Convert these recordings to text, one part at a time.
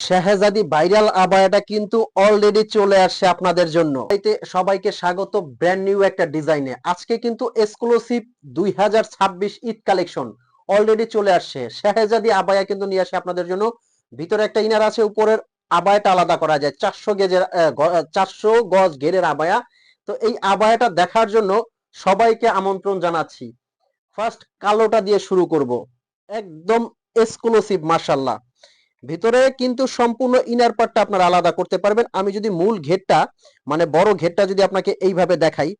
শাহজাদি ভাইরাল আবায়াটা কিন্তু অলরেডি চলে আসছে আপনাদের জন্য। সবাইকে স্বাগত ব্র্যান্ড নিউ একটা ডিজাইনে আজকে কিন্তু এক্সক্লুসিভ দুই হাজার ছাব্বিশ ঈদ কালেকশন অলরেডি চলে আসছে। শাহজাদি আবায়া কিন্তু নিয়ে আসে আপনাদের জন্য। ভিতরে একটা ইনার আছে, উপরের আবায়াটা আলাদা করা যায়। চারশো গেজের চারশো গজ ঘেরের আবায়া। তো এই আবায়াটা দেখার জন্য সবাইকে আমন্ত্রণ জানাচ্ছি। ফার্স্ট কালোটা দিয়ে শুরু করব। একদম এক্সক্লুসিভ মার্শাল্লাহ ভিতরে কিন্তু সম্পূর্ণ ইনার পার্টটা আপনারা আলাদা করতে পারবেন। আমি যদি মূল ঘেরটা মানে বড় ঘেরটা যদি আপনাকে এইভাবে দেখাই,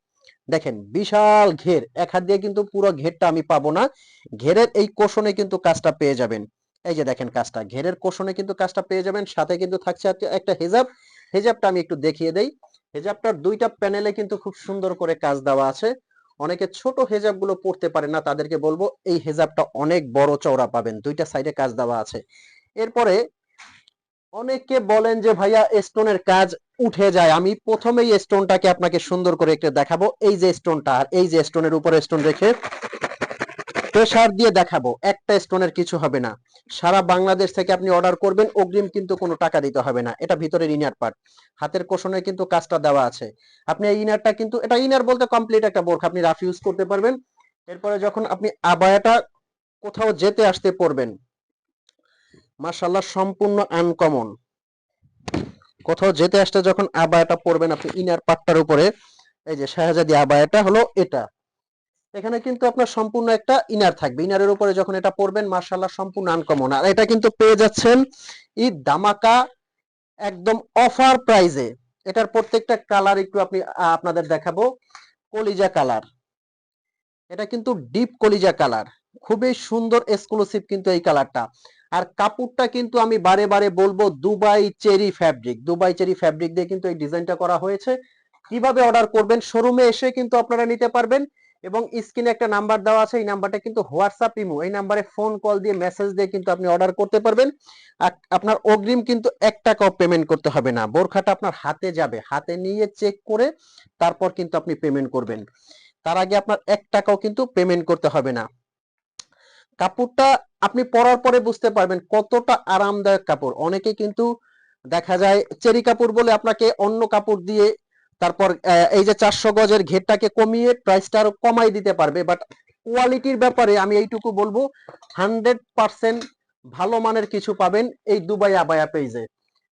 দেখেন বিশাল ঘের। এক হাত দিয়ে কিন্তু পুরো ঘেরটা আমি পাবো না। ঘেরের এই কোষণে কিন্তু কাজটা পেয়ে যাবেন। এই যে দেখেন কাজটা, ঘেরের কোষণে কিন্তু কাজটা পেয়ে যাবেন। সাথে কিন্তু থাকছে একটা- হেজাব। হেজাবটা আমি একটু দেখিয়ে দেই। হেজাবটার দুইটা প্যানেলে কিন্তু খুব সুন্দর করে কাজ দেওয়া আছে। অনেকে ছোট হেজাবগুলো পড়তে পারে না, তাদেরকে বলব এই হেজাবটা অনেক বড় চওড়া পাবেন। দুইটা সাইডে কাজ দেওয়া আছে। এরপরে অনেকে বলেন যে, ভাইয়া স্টোনের কাজ উঠে যায়। আমি প্রথমেই স্টোনটাকে আপনাকে সুন্দর করে একটু দেখাবো। এই যে স্টোনটা আর এই যে স্টোনের উপরে স্টোন রেখে প্রেসার দিয়ে দেখাবো। একটা স্টোনের কিছু হবে না। সারা বাংলাদেশ থেকে আপনি অর্ডার করবেন, অগ্রিম কিন্তু কোনো টাকা দিতে হবে না। এটা ভিতরের ইনার পার্ট হাতের কোষণে কিন্তু কাজটা দেওয়া আছে। আপনি এই ইনারটা কিন্তু, এটা ইনার বলতে কমপ্লিট একটা বোরখা। আপনি রাফ ইউজ করতে পারবেন। এরপরে যখন আপনি আবায়াটা কোথাও যেতে আসতে পড়বেন মাশাল্লাহ সম্পূর্ণ আনকমন কোথাও যেতে আসতে যখন আবায়াটা পরবেন আপনি ইনার পাটটার উপরে, এই যে শাহজাদি আবায়াটা হলো এটা। এখানে কিন্তু আপনার সম্পূর্ণ একটা ইনার থাকবে। ইনারের উপরে যখন এটা পরবেন মাশাল্লাহ সম্পূর্ণ আনকমন আর এটা কিন্তু পেয়ে যাচ্ছেন ঈদ দামাকা একদম অফার প্রাইজে এটার প্রত্যেকটা কালার একটু আপনি আপনাদের দেখাবো। কলিজা কালার এটা কিন্তু ডিপ কলিজা কালার খুবই সুন্দর এক্সক্লুসিভ কিন্তু এই কালারটা আর কাপড়টা কিন্তু আমি বারে বারে বলব Dubai cherry fabric. Dubai cherry fabric দিয়ে কিন্তু এই ডিজাইনটা করা হয়েছে। কীভাবে অর্ডার করবেন? শোরুমে এসে কিন্তু আপনারা নিতে পারবেন এবং স্ক্রিনে একটা নাম্বার দেওয়া আছে, এই নাম্বারটা কিন্তু হোয়াটসঅ্যাপ ইমো। এই নাম্বারে ফোন কল দিয়ে মেসেজ দিয়ে কিন্তু আপনি অর্ডার করতে পারবেন। আপনার অগ্রিম কিন্তু এক টাকাও পেমেন্ট করতে হবে না। বোরখাটা আপনার হাতে যাবে। হাতে নিয়ে চেক করে তারপর কিন্তু আপনি পেমেন্ট করবেন। তার আগে আপনার এক টাকাও কিন্তু পেমেন্ট করতে হবে না। কাপড়টা আপনি পরার পরে বুঝতে পারবেন কতটা আরামদায়ক কাপড়। অনেকে কিন্তু দেখা যায় চেরি কাপড় বলে আপনাকে অন্য কাপড় দিয়ে তারপর এই যে চারশো গজের ঘেরটাকে কমিয়ে প্রাইসটা আরও কমাই দিতে পারবে। বাট কোয়ালিটির ব্যাপারে আমি এইটুকু বলব হান্ড্রেড পার্সেন্ট ভালো মানের কিছু পাবেন এই দুবাই আবায়া পেজে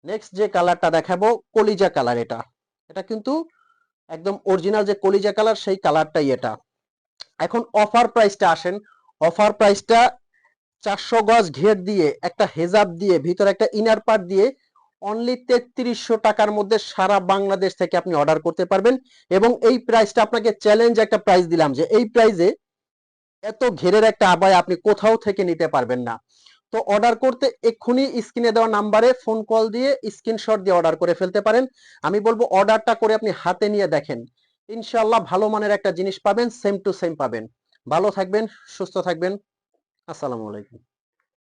নেক্সট যে কালারটা দেখাবো, কলিজা কালার এটা। এটা কিন্তু একদম অরিজিনাল যে কলিজা কালার সেই কালারটাই এটা। এখন অফার প্রাইসটা আসেন। অফার প্রাইসটা চারশো গজ ঘের দিয়ে, একটা হেজাব দিয়ে, ভিতরে একটা ইনার পার্ট দিয়ে অনলি তেত্রিশশো টাকার মধ্যে সারা বাংলাদেশ থেকে আপনি অর্ডার করতে পারবেন। এবং এই প্রাইসটা আপনাকে চ্যালেঞ্জ একটা প্রাইস দিলাম যে এই প্রাইসে এত ঘেরের একটা আবায় আপনি কোথাও থেকে নিতে পারবেন না। তো অর্ডার করতে এক্ষুনি স্ক্রিনে দেওয়া নাম্বারে ফোন কল দিয়ে স্ক্রিনশট দিয়ে অর্ডার করে ফেলতে পারেন। আমি বলব অর্ডারটা করে আপনি হাতে নিয়ে দেখেন। ইনশাল্লাহ ভালো মানের একটা জিনিস পাবেন সেম টু সেম পাবেন। ভালো থাকবেন, সুস্থ থাকবেন। আসসালামু আলাইকুম।